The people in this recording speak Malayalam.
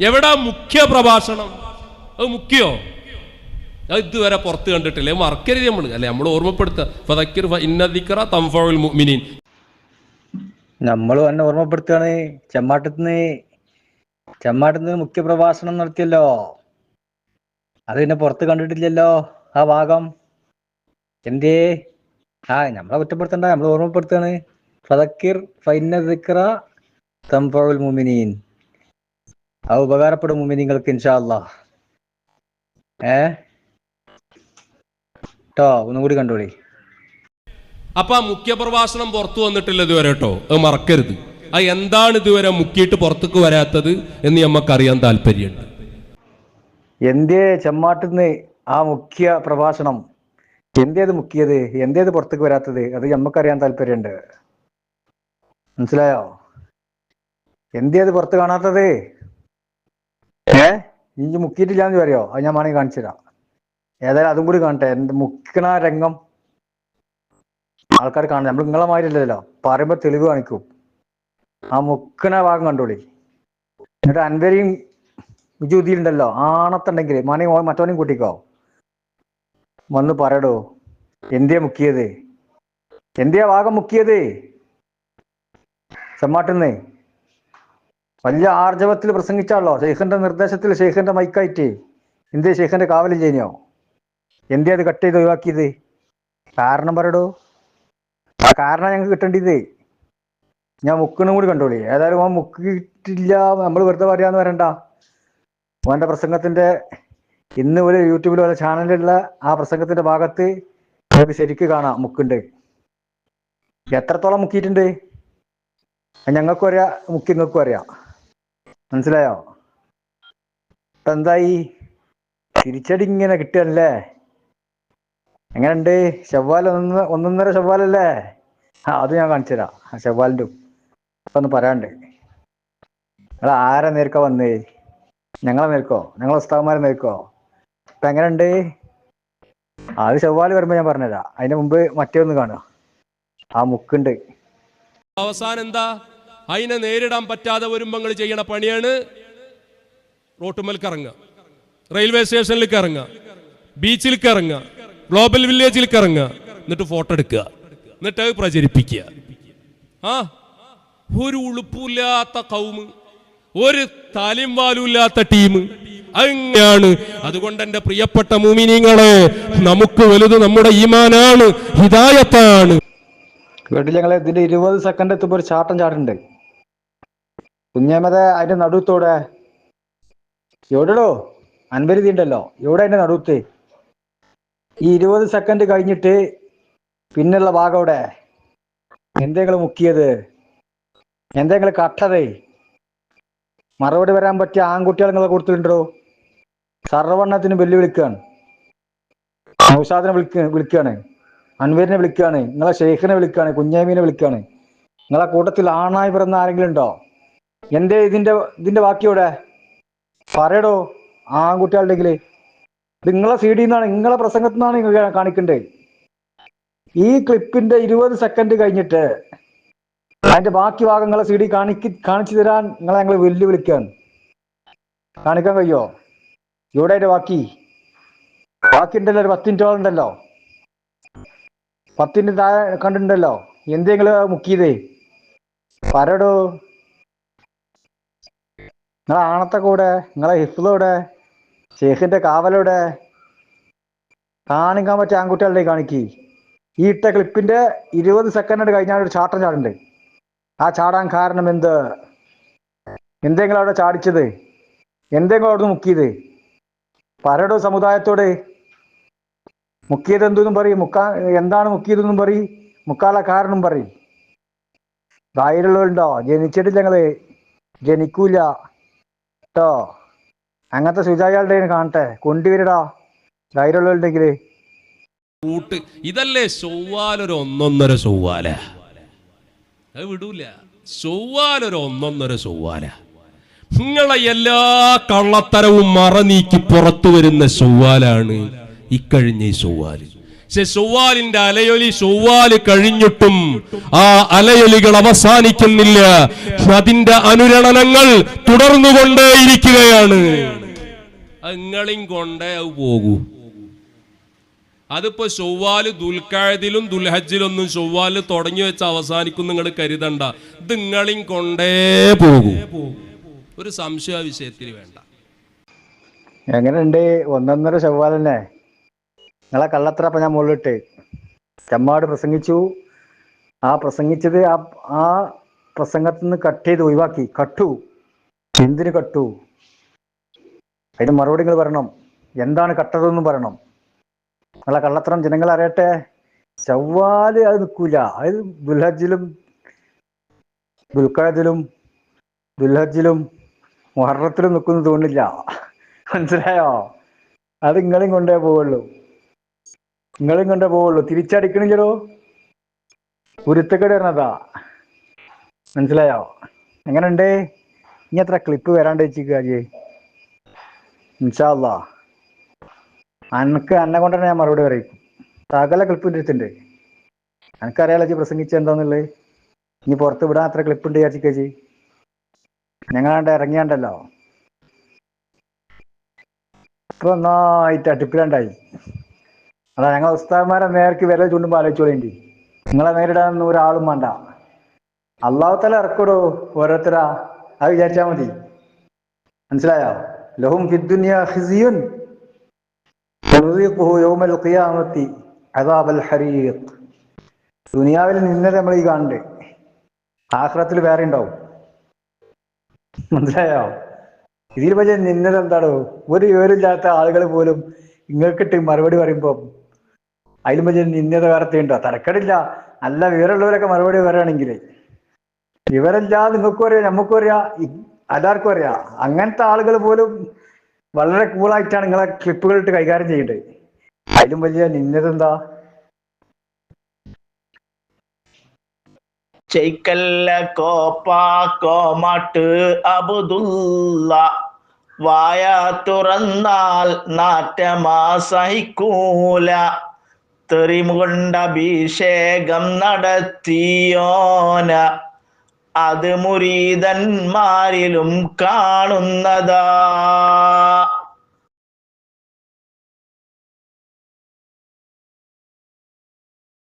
എവിടാ മുഖ്യ പ്രഭാഷണം? അത് മുഖ്യോ? അത് ഇതുവരെ പുറത്ത് കണ്ടിട്ടില്ലേ. മറക്കരുത് നമ്മൾ അല്ലെ നമ്മൾ ഓർമ്മപ്പെടുത്തുക തംഫുൽ മുഅ്മിനീൻ. നമ്മൾ തന്നെ ഓർമ്മപ്പെടുത്തുകയാണ്. ചെമ്മാട്ടത്തിന് ചെമ്മാട്ടത്തിന് മുഖ്യ പ്രഭാഷണം നടത്തിയല്ലോ. അത് പിന്നെ പുറത്ത് കണ്ടിട്ടില്ലല്ലോ ആ ഭാഗം. എന്തേ? ആ നമ്മളെ കുറ്റപ്പെടുത്തണ്ട. നമ്മൾ ഓർമ്മപ്പെടുത്തുകയാണ്. ഫതക്കിർ ഫൈന ദിക്റ തംഫഉൽ മുമിനീൻ ആ ഉപകാരപ്പെടും മുമ്പ് നിങ്ങൾക്ക് ഇൻഷാല്ല ഏ? ട്ടോ ഒന്നും കൂടി കണ്ടോളി. അപ്പൊ ആ മുഖ്യ പ്രഭാഷണം പുറത്തു വന്നിട്ടില്ല ഇതുവരെ കേട്ടോ അത് മറക്കരുത്. അത് എന്താണ് ഇതുവരെ മുക്കിയിട്ട് പുറത്തേക്ക് വരാത്തത് എന്ന് നമുക്കറിയാൻ താല്പര്യമുണ്ട് എന്തേ ചെമ്മാട്ടിന്ന് ആ മുഖ്യ പ്രഭാഷണം എന്തേത് മുക്കിയത്? എന്തേത് പുറത്തേക്ക് വരാത്തത്? അത് നമ്മക്കറിയാൻ താല്പര്യമുണ്ട് മനസ്സിലായോ? എന്തേത് പുറത്ത് കാണാത്തത്? ഏ? ഇഞ്ചി മുക്കിയിട്ടില്ലാന്ന് പറയോ? അത് ഞാൻ വേണമെങ്കിൽ കാണിച്ചു തരാം ഏതായാലും അതും കൂടി കാണട്ടെ. എന്ത് മുക്കണ രംഗം ആൾക്കാർ കാണണം നമ്മൾ നിങ്ങളെ മാതിരില്ലല്ലോ പറയുമ്പോ തെളിവ് കാണിക്കും. ആ മുക്കണ ഭാഗം കണ്ടോളി. എന്നിട്ട് അൻവരെയും വിജുതിയിലുണ്ടല്ലോ ആണത്തുണ്ടെങ്കിൽ മണി മറ്റവനെയും കൂട്ടിക്കോ. വന്ന് പറയടോ. എന്തിയാ മുക്കിയത്? എന്തിയാ ഭാഗം മുക്കിയത്? ചെമ്മാട്ടുന്നേ വലിയ ആർജവത്തിൽ പ്രസംഗിച്ചാണല്ലോ. ഷെയ്ഖിന്റെ നിർദ്ദേശത്തിൽ ഷെയ്ഖിന്റെ മൈക്കായിട്ട്. എന്തേ ഷെയ്ഖിന്റെ കാവലും ചെയ്യുന്നോ എന്തേ അത് കട്ട് ചെയ്ത് ഒഴിവാക്കിയത്? കാരണം പറയടോ. ആ കാരണം ഞങ്ങൾക്ക് കിട്ടേണ്ടത്. ഞാൻ മുക്കിനും കൂടി കണ്ടോളി. ഏതായാലും ആ മുക്കിയിട്ടില്ല നമ്മൾ വെറുതെ പറയാന്ന് വരണ്ട. ഓന്റെ പ്രസംഗത്തിന്റെ ഇന്ന് ഒരു യൂട്യൂബിൽ ഒരു ചാനലിലുള്ള ആ പ്രസംഗത്തിന്റെ ഭാഗത്ത് നമുക്ക് ശരിക്ക് കാണാം മുക്കുണ്ട്. എത്രത്തോളം മുക്കിയിട്ടുണ്ട്? ഞങ്ങൾക്കും അറിയാം. മുക്കി നിങ്ങൾക്കും അറിയാം. മനസ്സിലായോ? ഇപ്പൊ എന്തായി തിരിച്ചടി ഇങ്ങനെ കിട്ടുകയല്ലേ എങ്ങനെയുണ്ട്? ചവ്വാൽ ഒന്ന് ഒന്നൊന്നര ചവ്വാലല്ലേ ആ അത് ഞാൻ കാണിച്ചു തരാം. ആ ഷവ്വാലിന്റെ അപ്പൊ ഒന്ന് പറയാണ്ട് നിങ്ങൾ ആരെ നേർക്ക വന്നേ? ഞങ്ങളെ നേർക്കോ ഞങ്ങളെ ഉസ്താവന്മാരെ നേർക്കോ ഇപ്പൊ എങ്ങനെയുണ്ട്? അത് ചവ്വാൽ വരുമ്പോ ഞാൻ പറഞ്ഞുതരാം. അതിന് മുമ്പ് മറ്റേ ഒന്ന് കാണുക. ആ മുക്കുണ്ട്. അവസാനം എന്താ? അതിനെ നേരിടാൻ പറ്റാതെ വരുമ്പോൾ നിങ്ങൾ ചെയ്യണ പണിയാണ് റോട്ടുമേൽ ഇറങ്ങുക റെയിൽവേ സ്റ്റേഷനിലേക്ക് ഇറങ്ങുക ബീച്ചിലേക്ക് ഇറങ്ങുക ഗ്ലോബൽ വില്ലേജിലേക്ക് ഇറങ്ങുക എന്നിട്ട് ഫോട്ടോ എടുക്കുക. എന്നിട്ട് അത് പ്രചരിപ്പിക്കുക. ആ? ഒരു ഉളുപ്പില്ലാത്ത കൗമ് ഒരു താലിം വാലുമില്ലാത്ത ടീം. അങ്ങനെയാണ് അതുകൊണ്ട് എന്റെ പ്രിയപ്പെട്ട മൂമിനിങ്ങളെ നമുക്ക് വലുത് നമ്മുടെ ഈമാനാണ് ഹിതായത്താണ് വീട്ടിൽ ഞങ്ങൾ ഇതിന്റെ ഇരുപത് സെക്കൻഡ് എത്തുമ്പോൾ ഒരു ചാട്ടം ചാടുണ്ട് കുഞ്ഞേമത അതിന്റെ നടുത്തോടെ എവിടെടോ? അൻപരുതി ഉണ്ടല്ലോ. എവിടെ അതിന്റെ നടുത്ത് ഈ ഇരുപത് സെക്കൻഡ് കഴിഞ്ഞിട്ട് പിന്നുള്ള ഭാഗം അവിടെ എന്തെങ്കിലും മുക്കിയത്? എന്തെങ്കിലും കട്ടതേ? മറുപടി വരാൻ പറ്റിയ ആൺകുട്ടികൾ നിങ്ങളെ കൊടുത്തിട്ടുണ്ടോ? സർവണ്ണത്തിന് വെല്ലുവിളിക്കുകയാണ്. നൗഷാദിനെ വിളിക്ക വിളിക്കുകയാണ്. അൻവരിനെ വിളിക്കുകയാണ്. നിങ്ങളെ ഷെയ്ഖിനെ വിളിക്കുകയാണ്. കുഞ്ഞാമീനെ വിളിക്കുകയാണ്. നിങ്ങളെ കൂട്ടത്തിൽ ആണായി പിറന്ന ആരെങ്കിലും ഉണ്ടോ? എന്തേ ഇതിന്റെ ഇതിന്റെ ബാക്കിയോടെ പറയടോ ആൺകുട്ടികളുടെ നിങ്ങളെ സി ഡി നിന്നാണ് നിങ്ങളെ പ്രസംഗത്തിൽ നിന്നാണ് നിങ്ങൾ കാണിക്കണ്ടേ. ഈ ക്ലിപ്പിന്റെ ഇരുപത് സെക്കൻഡ് കഴിഞ്ഞിട്ട് അതിന്റെ ബാക്കി ഭാഗങ്ങളെ സി ഡി കാണിക്ക് കാണിച്ചു തരാൻ നിങ്ങളെ ഞങ്ങൾ വെല്ലുവിളിക്കാണ്. കാണിക്കാൻ കഴിയോ? ഇവിടെ അതിന്റെ ബാക്കി. ബാക്കി ഉണ്ടല്ലോ ഒരു പത്ത് ഉണ്ടല്ലോ. പത്തിന്റെ താഴെ കണ്ടിട്ടുണ്ടല്ലോ. എന്തെങ്കിലും മുക്കിയതേ? പറയടോ. നിങ്ങളെ ആണത്തെ കൂടെ നിങ്ങളെ ഹിഫ്ലോടെ ഷെയ്ഖിന്റെ കാവലോടെ കാണിക്കാൻ പറ്റിയ ആൺകുട്ടികളുടെ കാണിക്കി. ഈ ഇട്ട ക്ലിപ്പിന്റെ ഇരുപത് സെക്കൻഡ് കഴിഞ്ഞാൽ ഒരു ചാട്ടം ചാടുണ്ട് ആ ചാടാൻ കാരണം എന്ത്? എന്തെങ്കിലും അവിടെ ചാടിച്ചത്? എന്തെങ്കിലും അവിടെ മുക്കിയത്? പറയടോ സമുദായത്തോട്? മുക്കിയത് എന്തെന്നും പറയും. മുക്കാ എന്താണ് മുക്കിയതെന്നും പറയും. മുക്കാല കാരണം പറയും. ധൈര്യമുള്ളവരുണ്ടോ? ജനിച്ചിട്ടില്ല ഞങ്ങൾ ജനിക്കൂല. കേട്ടോ അങ്ങനത്തെ സുജാകളുടെ കാണട്ടെ. കൊണ്ടുവരടാ ധൈര്യമുള്ളവരുണ്ടെങ്കിൽ ഇതല്ലേ ചൊവ്വാലൊരു ഒന്നൊന്നര ചൊവ്വാല അത് വിടൂല. ചൊവ്വാലൊരു ഒന്നൊന്നര ചൊവ്വാല നിങ്ങളെ എല്ലാ കള്ളത്തരവും മറ നീക്കി പുറത്തു വരുന്ന ചൊവ്വാലാണ് ഇക്കഴിഞ്ഞ ഈ ചൊവ്വാൽ പക്ഷെ അലയൊലി ചൊവ്വാൽ കഴിഞ്ഞിട്ടും ആ അലയൊലികൾ അവസാനിക്കുന്നില്ല. അതിന്റെ അനുരണനങ്ങൾ തുടർന്നുകൊണ്ടേയിരിക്കുകയാണ്. അത് നിങ്ങളെയും കൊണ്ടേ പോകൂ. അതിപ്പോ ചൊവ്വാൽ ദുൽഖായതിലും ദുൽഹജിലൊന്നും ചൊവ്വാൽ തുടങ്ങി വെച്ച് അവസാനിക്കും നിങ്ങൾ കരുതണ്ട. ഇത് കൊണ്ടേ പോകൂ. ഒരു സംശയ വിഷയത്തിൽ വേണ്ട. എങ്ങനെയുണ്ട്? ഒന്നൊന്നര ചൊവ്വാലന്നെ നിങ്ങളെ കള്ളത്രപ്പ ഞാൻ മുകളിലിട്ട്. ചെമ്മാട് പ്രസംഗിച്ചു. ആ പ്രസംഗിച്ചത് ആ ആ പ്രസംഗത്തിൽ നിന്ന് കട്ട് ചെയ്ത് ഒഴിവാക്കി. കട്ടു. എന്തിന് കട്ടു? അതിന് മറുപടി നിങ്ങൾ പറയണം. എന്താണ് കട്ടതെന്ന് പറയണം. നിങ്ങളെ കള്ളത്തരം ജനങ്ങൾ അറിയട്ടെ. ചവ്വാൽ അത് നിൽക്കൂല. അത് ദുൽഹജിലും ദുൽഖാദിലും ദുൽഹജിലും മുഹറത്തിലും നിൽക്കുന്നു തോന്നില്ല. മനസ്സിലായോ? അത് നിങ്ങളെയും കൊണ്ടേ പോവുള്ളൂ. നിങ്ങളെയും കണ്ട പോവുള്ളൂ തിരിച്ചടിക്കണില്ലടോ. ഉരുത്തക്കേട് വരണതാ മനസ്സിലായോ? എങ്ങനെയുണ്ട്? ഇനി എത്ര ക്ലിപ്പ് വരാണ്ട് വെച്ചിക്കാജി ഇൻഷാല്ലാ അനക്ക് അന്നെ കൊണ്ടാണ് ഞാൻ മറുപടി പറയും. സകല ക്ലിപ്പ് എടുത്തിട്ടുണ്ട് എനിക്കറിയാലോ ജി പ്രസംഗിച്ച എന്താന്നുള്ളത്? ഇനി പുറത്ത് വിടാൻ അത്ര ക്ലിപ്പ് ഉണ്ട് വിചാരിച്ചേച്ചി ഞങ്ങളാണ്ട് ഇറങ്ങിയാണ്ടല്ലോ. ഇപ്പൊ ഒന്നായിട്ട് അടുപ്പിലാണ്ടായി. അതാ ഞങ്ങൾ ഉസ്താദ്മാരെ നേർക്ക് വിരൽ ചൂണ്ടുമ്പോൾ ആലോചിച്ചോളേണ്ടി നിങ്ങളെ നേരിടാനൊന്നും ഒരാളും വേണ്ട. അള്ളാഹുത്തല ഇറക്കൂടോ ഓരോരുത്തരാ. അത് വിചാരിച്ചാ മതി. മനസ്സിലായോ? ലഹും ഫിദ്ദുനിയ ഖിസിയുൻ. ഖിയാമത്തി അദാബൽ ഹരീഖ്. ദുനിയാവിൽ നിന്നത് നമ്മൾ ഈ കാണണ്ട്. ആഹ്റത്തിൽ വേറെ ഉണ്ടാവും. മനസ്സിലായോ? ഇതിൽ പക്ഷേ നിന്നത് എന്താണോ? ഒരു വിവരമില്ലാത്ത ആളുകൾ പോലും ഇങ്ങൾക്കിട്ട് മറുപടി പറയുമ്പോ അതിലും വലിയ നിന്നത വേറെയുണ്ടോ തരക്കടില്ല. നല്ല വിവരമുള്ളവരൊക്കെ മറുപടി പറയുകയാണെങ്കിൽ. വിവരമില്ലാതെ നിങ്ങൾക്കും അറിയാം നമുക്കും അറിയാം എല്ലാവർക്കും അറിയാം. അങ്ങനത്തെ ആളുകൾ പോലും വളരെ കൂളായിട്ടാണ് നിങ്ങളെ ക്ലിപ്പുകൾ ഇട്ട് കൈകാര്യം ചെയ്യേണ്ടത് അതിലും വലിയ നിന്നത എന്താ? ചെയ്ക്കല്ല കോപ്പാക്കോമാട്ട് അബുദുല്ല വായ തുറന്നാൽ നാറ്റമാ സഹിക്കൂല തെറിമുകൊണ്ട അഭിഷേകം നടത്തിയോന. അത് മുരീതന്മാരിലും കാണുന്നതാ.